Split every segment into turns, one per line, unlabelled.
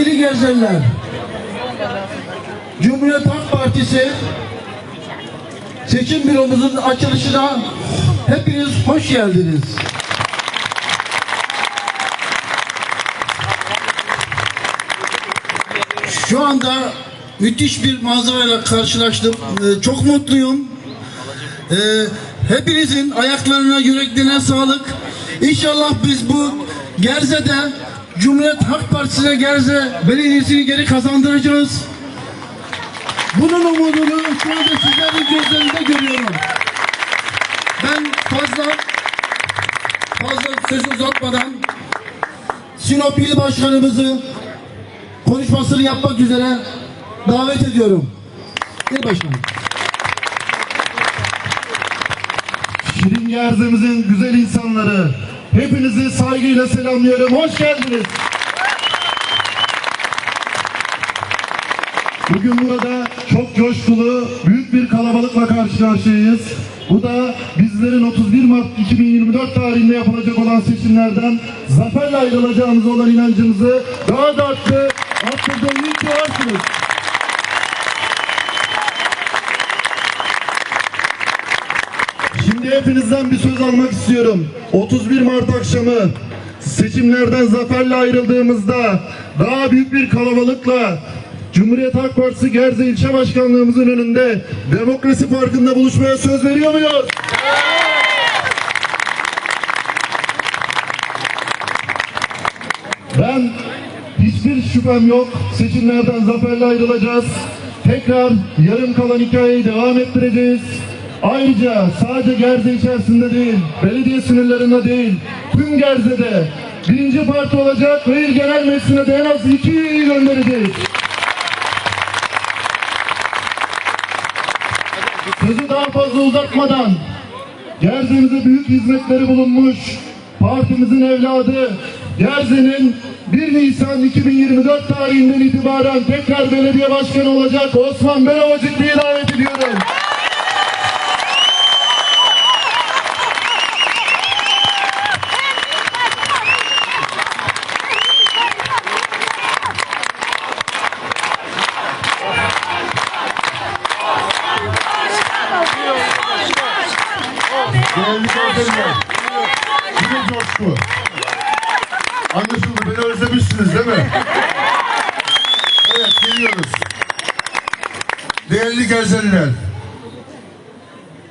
Sevgili gezenler, Cumhuriyet Halk Partisi seçim büromuzun açılışına hepiniz hoş geldiniz. Şu anda müthiş bir manzarayla karşılaştım. Ee, çok mutluyum. Ee, hepinizin ayaklarına, yüreklerine sağlık. İnşallah biz bu Gerze'de Cumhuriyet Halk Partisi'ne Gerze Belediyesi'ni geri kazandıracağız. Bunun umudunu şu anda sizlerin gözlerinde görüyorum. Ben fazla fazla söz uzatmadan Sinop İl Başkanımızı konuşmasını yapmak üzere davet ediyorum. İl Başkanım.
Şirin Gerzimizin güzel insanları, hepinizi saygıyla selamlıyorum. Hoş geldiniz. Bugün burada çok coşkulu, büyük bir kalabalıkla karşı karşıyayız. Bu da bizlerin 31 Mart 2024 tarihinde yapılacak olan seçimlerden zaferle ayrılacağımıza olan inancımızı daha da arttı. Arttırdığı iyi ki. Şimdi hepinizden bir söz almak istiyorum. 31 Mart akşamı seçimlerden zaferle ayrıldığımızda daha büyük bir kalabalıkla Cumhuriyet Halk Partisi Gerze İlçe Başkanlığımızın önünde Demokrasi Parkı'nda buluşmaya söz veriyor muyuz? Ben hiçbir şüphem yok. Seçimlerden zaferle ayrılacağız. Tekrar yarım kalan hikayeyi devam ettireceğiz. Ayrıca sadece Gerze içerisinde değil, belediye sınırlarında değil, tüm Gerze'de birinci parti olacak ve il genel meclisine de en az iki üyeyi göndereceğiz. Sözü daha fazla uzatmadan Gerze'mize büyük hizmetleri bulunmuş partimizin evladı Gerze'nin 1 Nisan 2024 tarihinden itibaren tekrar belediye başkanı olacak Osman Belovacıklı'yı davet ediyorum.
Değerli kardeşler, yine coşku. Anlaşıldı, beni özlemişsiniz değil mi? Evet, geliyoruz. Değerli gezenler,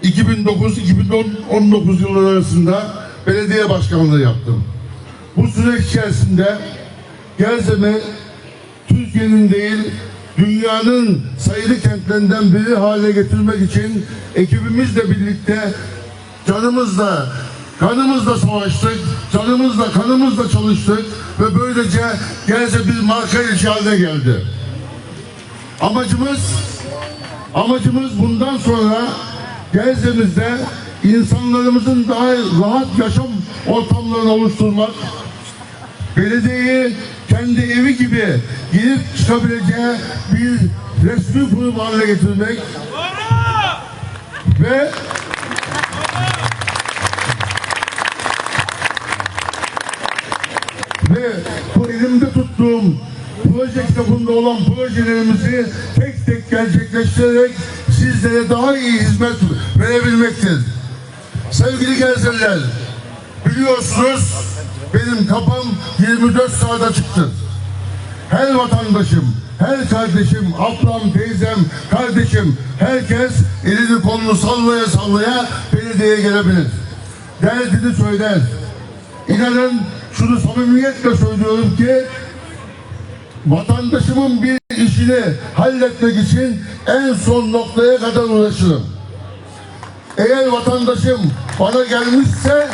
2009-2019 yılları arasında belediye başkanlığı yaptım. Bu süreç içerisinde Gerze'mi Türkiye'nin değil, dünyanın sayılı kentlerinden biri hale getirmek için ekibimizle birlikte canımızla, kanımızla savaştık, canımızla, kanımızla çalıştık ve böylece Gerze bir marka ilçe haline geldi. Amacımız, amacımız bundan sonra Gerze'mizde insanlarımızın daha rahat yaşam ortamlarını oluşturmak, belediyeyi kendi evi gibi girip çıkabileceği bir resmi kurum haline getirmek ve ve bu elimde tuttuğum proje kitabında olan projelerimizi tek tek gerçekleştirerek sizlere daha iyi hizmet verebilmektir. Sevgili gençler, biliyorsunuz benim kapım 24 saat açıktır. Her vatandaşım, her kardeşim, ablam, teyzem, kardeşim, herkes elini kolunu sallaya sallaya belediyeye gelebilir. Derdini söyler. İnanın şunu samimiyetle söylüyorum ki vatandaşımın bir işini halletmek için en son noktaya kadar uğraşırım. Eğer vatandaşım bana gelmişse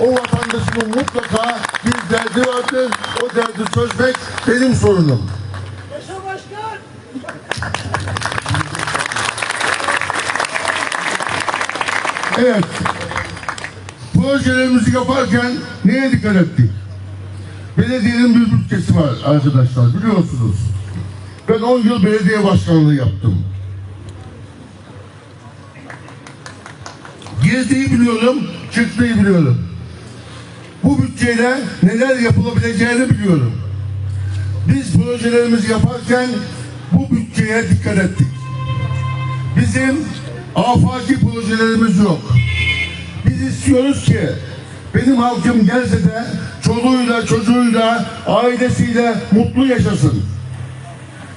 o vatandaşımın mutlaka bir derdi vardır. O derdi çözmek benim sorunum. Evet. Projelerimizi yaparken neye dikkat ettik? Belediyenin bir bütçesi var arkadaşlar biliyorsunuz. Ben 10 yıl belediye başkanlığı yaptım. Girdiği biliyorum, çıktığı biliyorum. Bu bütçeyle neler yapılabileceğini biliyorum. biz projelerimizi yaparken bu bütçeye dikkat ettik. Bizim afaki projelerimiz yok. Biz istiyoruz ki benim halkım gelse de çoluğuyla, çocuğuyla, ailesiyle mutlu yaşasın.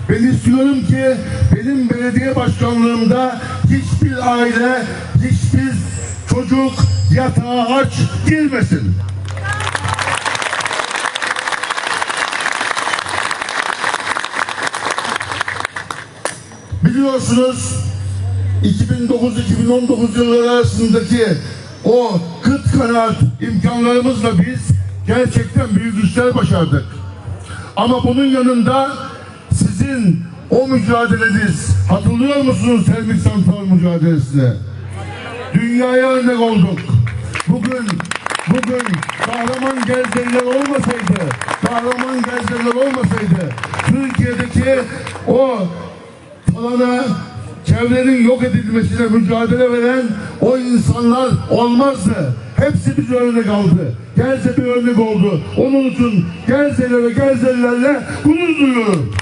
Ben istiyorum ki benim belediye başkanlığımda hiçbir aile, hiçbir çocuk yatağa aç girmesin. Biliyorsunuz 2009-2019 yılları arasındaki o kıt kanaat imkanlarımızla biz gerçekten büyük işler başardık. Ama bunun yanında sizin o mücadeleniz hatırlıyor musunuz termik santral mücadelesine? Dünyaya örnek olduk. Bugün bugün kahraman gerzeliler olmasaydı, kahraman gerzeliler olmasaydı Türkiye'deki o alana çevrenin yok edilmesine mücadele veren o insanlar olmazdı. Hepsi bize örnek aldı. Gerze bir örnek oldu. Onun için Gerze'yle ve Gerzelilerle gurur duyuyorum.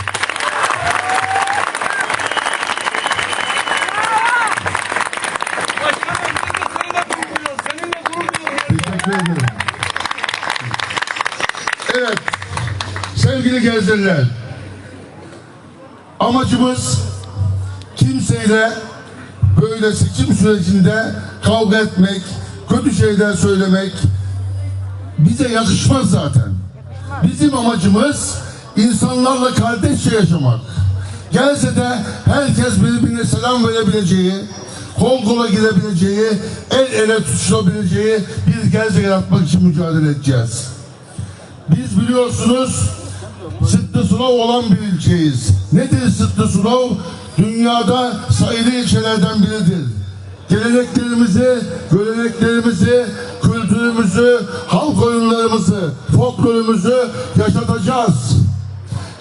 Evet, sevgili Gerzeliler, amacımız kimseyle böyle seçim sürecinde kavga etmek, kötü şeyler söylemek bize yakışmaz zaten. Bizim amacımız insanlarla kardeşçe yaşamak. Gelse de herkes birbirine selam verebileceği, kol kola girebileceği, el ele tutuşabileceği bir Gerze yaratmak için mücadele edeceğiz. Biz biliyorsunuz Sıttı Sulov olan bir ilçeyiz. Nedir Sıttı Sulov? Dünyada sayılı ilçelerden biridir. Geleneklerimizi, göreneklerimizi, kültürümüzü, halk oyunlarımızı, folklorumuzu yaşatacağız.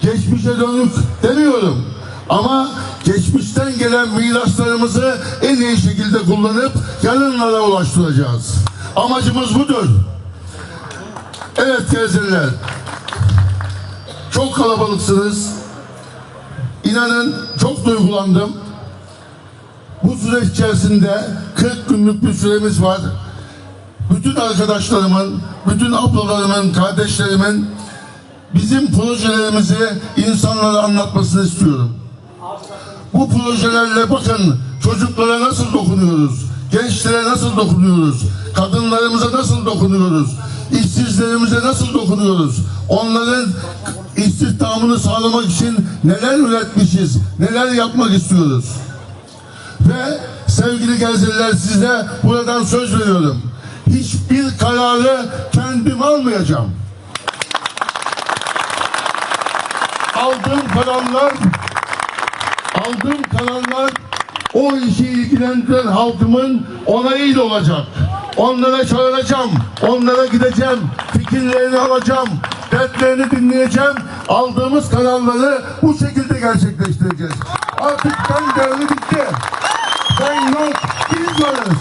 Geçmişe dönük demiyorum. Ama geçmişten gelen miraslarımızı en iyi şekilde kullanıp yarınlara ulaştıracağız. Amacımız budur. Evet teyzeler. Çok kalabalıksınız. İnanın çok duygulandım. Bu süreç içerisinde 40 günlük bir süremiz var. Bütün arkadaşlarımın, bütün ablalarımın, kardeşlerimin bizim projelerimizi insanlara anlatmasını istiyorum. Bu projelerle bakın çocuklara nasıl dokunuyoruz, gençlere nasıl dokunuyoruz, kadınlarımıza nasıl dokunuyoruz, işsizlerimize nasıl dokunuyoruz, onların istihdamını sağlamak için neler üretmişiz, neler yapmak istiyoruz. Ve sevgili gezdiler size buradan söz veriyorum. Hiçbir kararı kendim almayacağım. Aldığım kararlar aldığım kararlar o işi ilgilendiren halkımın onayıyla olacak. Onlara çağıracağım, onlara gideceğim, fikirlerini alacağım, dertlerini dinleyeceğim. Aldığımız kararları bu şekilde gerçekleştireceğiz. Artık ben devri bitti. Ben yok, biz varız.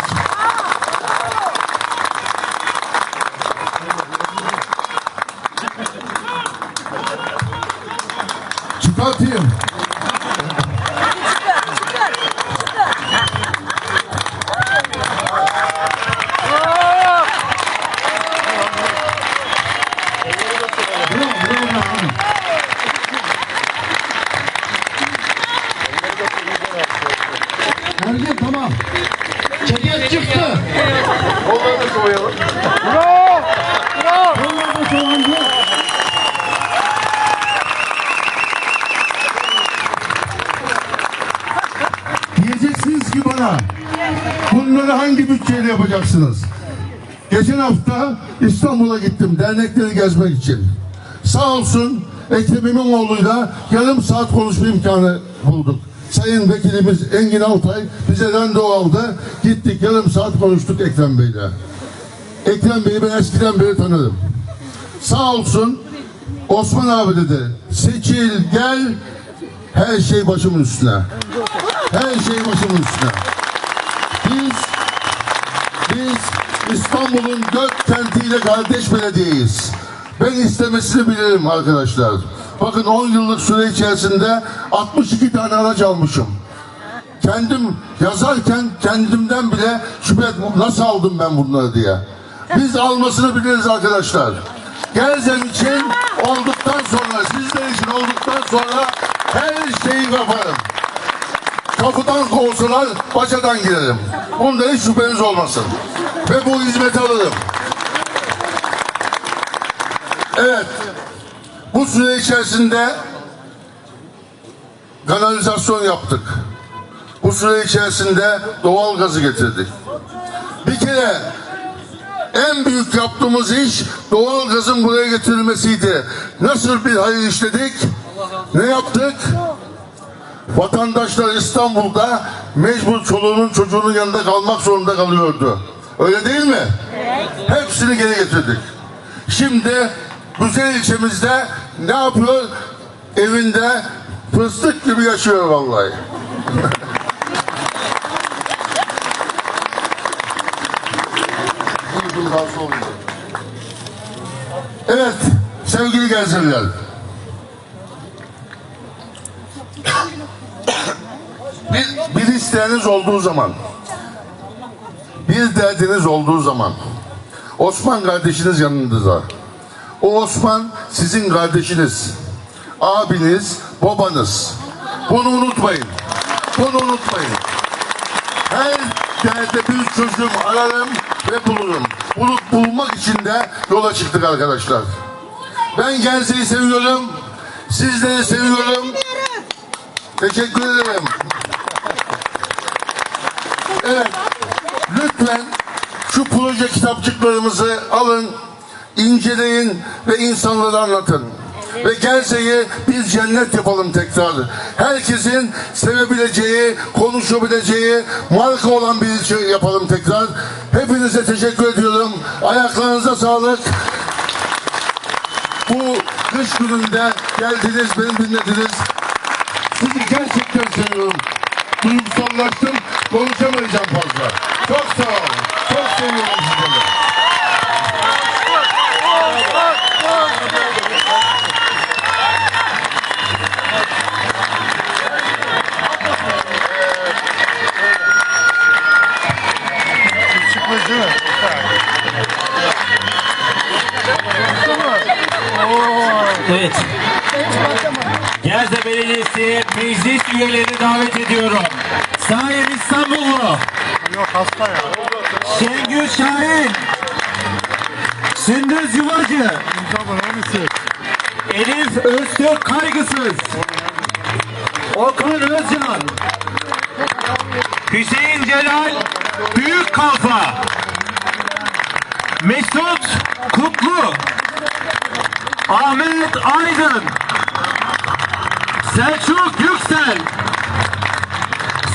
Yapacaksınız? Geçen hafta İstanbul'a gittim dernekleri gezmek için. Sağ olsun Ekrem İmamoğlu'yla yarım saat konuşma imkanı bulduk. Sayın Vekilimiz Engin Altay bize randevu aldı. Gittik yarım saat konuştuk Ekrem Bey'le. Ekrem Bey'i ben eskiden beri tanırım. Sağ olsun Osman abi dedi. Seçil gel her şey başımın üstüne. Her şey başımın üstüne. Biz biz İstanbul'un dört kentiyle kardeş belediyeyiz. Ben istemesini bilirim arkadaşlar. bakın 10 yıllık süre içerisinde 62 tane araç almışım. Kendim yazarken kendimden bile şüphe. Nasıl aldım ben bunları diye. Biz almasını biliriz arkadaşlar. Gerzem için olduktan sonra, sizler için olduktan sonra her şeyi yaparım. Kapıdan kovsalar paçadan girerim. Bunda hiç şüpheniz olmasın. Ve bu hizmeti alırım. Evet. Bu süre içerisinde kanalizasyon yaptık. Bu süre içerisinde doğal gazı getirdik. Bir kere en büyük yaptığımız iş doğal gazın buraya getirilmesiydi. Nasıl bir hayır işledik? Ne yaptık? Vatandaşlar İstanbul'da mecbur çoluğunun çocuğunun yanında kalmak zorunda kalıyordu. Öyle değil mi? Hepsini geri getirdik. Şimdi güzel ilçemizde ne yapıyor? Evinde fıstık gibi yaşıyor vallahi. Evet, sevgili gezirler. Bir, bir isteğiniz olduğu zaman, bir derdiniz olduğu zaman, Osman kardeşiniz yanınızda. O Osman sizin kardeşiniz, abiniz, babanız. Bunu unutmayın. Bunu unutmayın. Her derde bir çocuğum ararım ve bulurum. Bunu bulmak için de yola çıktık arkadaşlar. Ben Gerze'yi seviyorum. Sizleri seviyorum. Teşekkür ederim. Evet. Lütfen şu proje kitapçıklarımızı alın, inceleyin ve insanlara anlatın. Ve Gerze'yi bir cennet yapalım tekrar. Herkesin sevebileceği, konuşabileceği, marka olan bir ilçe yapalım tekrar. Hepinize teşekkür ediyorum. Ayaklarınıza sağlık. Bu kış gününde geldiniz, beni dinlediniz. Sizi gerçekten seviyorum. Duygusallaştım, konuşamayacağım fazla. Çok sağ olun. Çok seviyorum sizleri.
Evet. Gerze Belediyesi meclis üyelerini davet ediyorum. Sayın İstanbullu.
Yok hasta ya.
Şengül Şahin. Sündüz Yuvacı. Elif Öztürk Kaygısız. Okan Özcan. Hüseyin Celal Büyük Kalfa. Mesut Kutlu. Ahmet Aydın. Yüksel.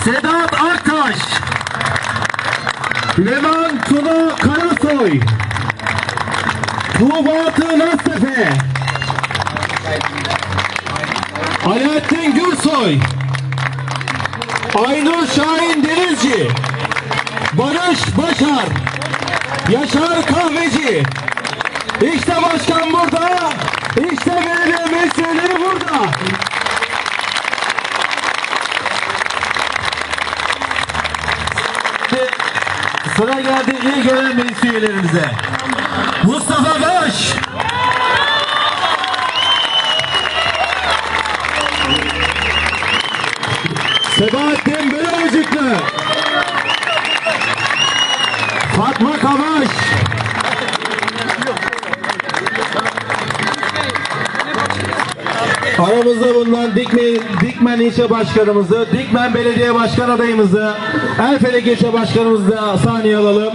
Sedat Aktaş. Leman Tuna Karasoy. Tuğba Naztepe. Alaaddin Gürsoy. Aynur Şahin Denizci. Barış Başar. Yaşar Kahveci. İşte başkan burada. İşte belediye meclisleri burada. Şimdi Sıra geldi iyi gören meclis üyelerimize. Mustafa Baş. Sebahattin Bölümcüklü. Fatma Kavaş. Aramızda bulunan Dikmen, Dikmen İlçe Başkanımızı, Dikmen Belediye Başkan adayımızı, Erfelek İlçe Başkanımızı da sahneye alalım.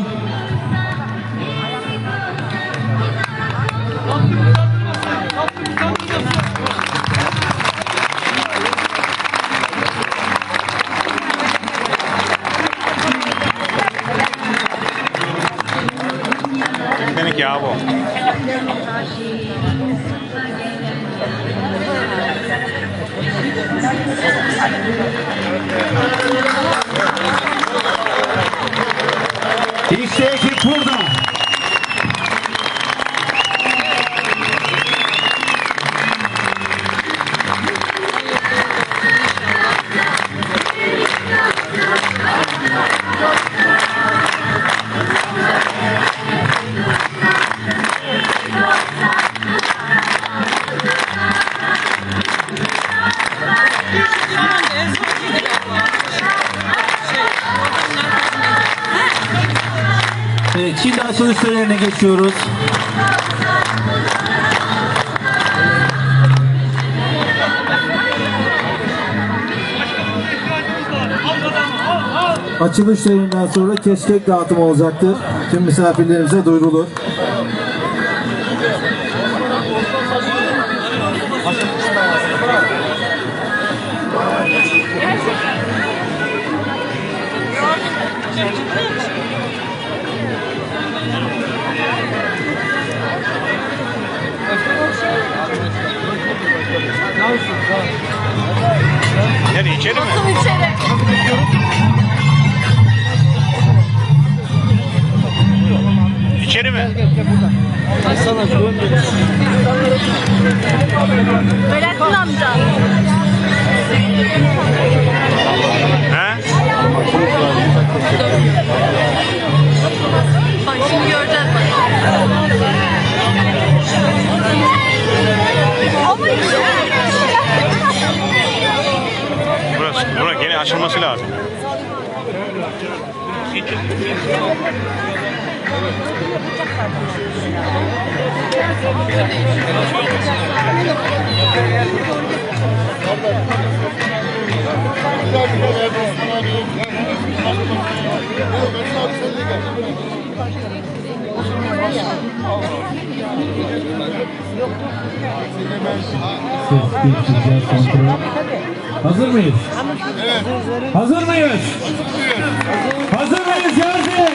Törenine geçiyoruz. Açılış töreninden sonra keşkek dağıtımı olacaktır. Tüm misafirlerimize duyurulur.
Nereye içeri mi? İçeri mi?
Öğretmen amca.
He?
Bak şimdi göreceğiz bak. Ama
Burası, bura gene açılması lazım.
Hazır mıyız? Hazır mıyız? Hazır mıyız Gazi?
Ve kalabalık.